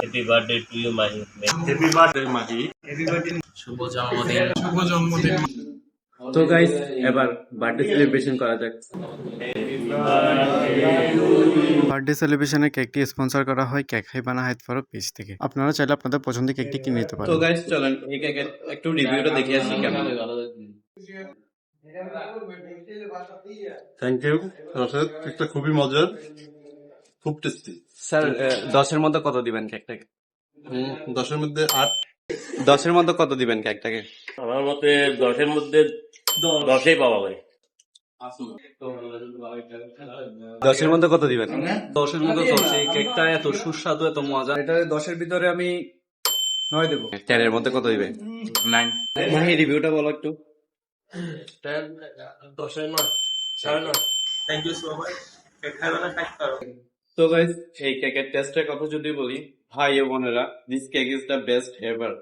Happy birthday to you Mahi happy birthday Mahi শুভ জন্মদিন তো guys এবার বার্থডে সেলিব্রেশন করা যাক। বার্থডে সেলিব্রেশনে কেকটি স্পন্সর করা হয় কেক হাই বানা হাইট ফরক পেজ থেকে। আপনারা চাইলে আপনাদের পছন্দের কেকটি কিনে নিতে তো পারেন গাইস চলেন এই কেকের একটু রিভিউটা দেখে আসি কেমন। থ্যাংক ইউ রসেদ কেকটা খুবই মজার। খুব টেস্টি স্যার দশের মধ্যে কত দিবেন কেকটাকে দশের মধ্যে আট। দশের মধ্যে কত দিবেন কেকটাকে আমার মতে দশের মধ্যে দশেই পাওয়া যায়। দশের মধ্যে কত দিবেন? দশের মধ্যে চলছে এই কেকটা এত সুস্বাদু এত মজা এটা দশের ভিতরে আমি নয় দেবো। টেনের মধ্যে কত দিবেন? নাইন মাহি রিভিউটা বলো একটু। দশের নয় সাড়ে নয়। তো গাইস এই কেকের টেস্টের কথা যদি বলি, ভাই ও বোনেরা this cake is the best ever